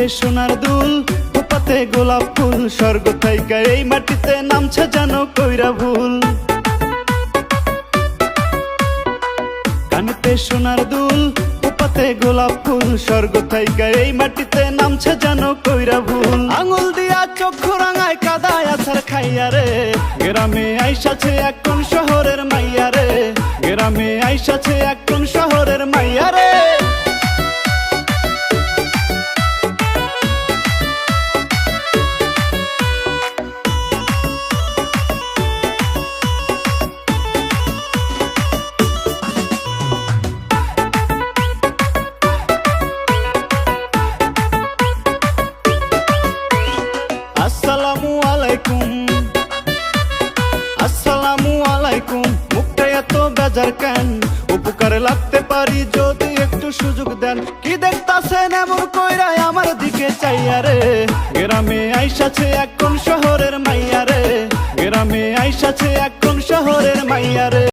কানেতে সোনার দুল খোপাতে গোলাপ ফুল, স্বর্গ থাইকা এই মাটিতে নামছে জানো কইরা ভুল। কানেতে সোনার দুল খোপাতে গোলাপ ফুল, স্বর্গ থাইকা এই মাটিতে নামছে জানো কইরা ভুল। আঙুল দিয়া চক্ষু রাঙায় কাদায় আছার খাইয়া রে, গ্রামে আইসাছে এখন শহরের মাইয়া রে, গ্রামে আইসাছে বেজার কেন? উপকারে লাগতে পারি যদি একটু সুযোগ দেন। কি দেখতাছেন এমন কইরা আমার দিকে চাইয়া রে? গ্রামে আইসাছে এখন শহরের মাইয়া রে। গ্রামে আইসাছে এখন শহরের মাইয়া রে।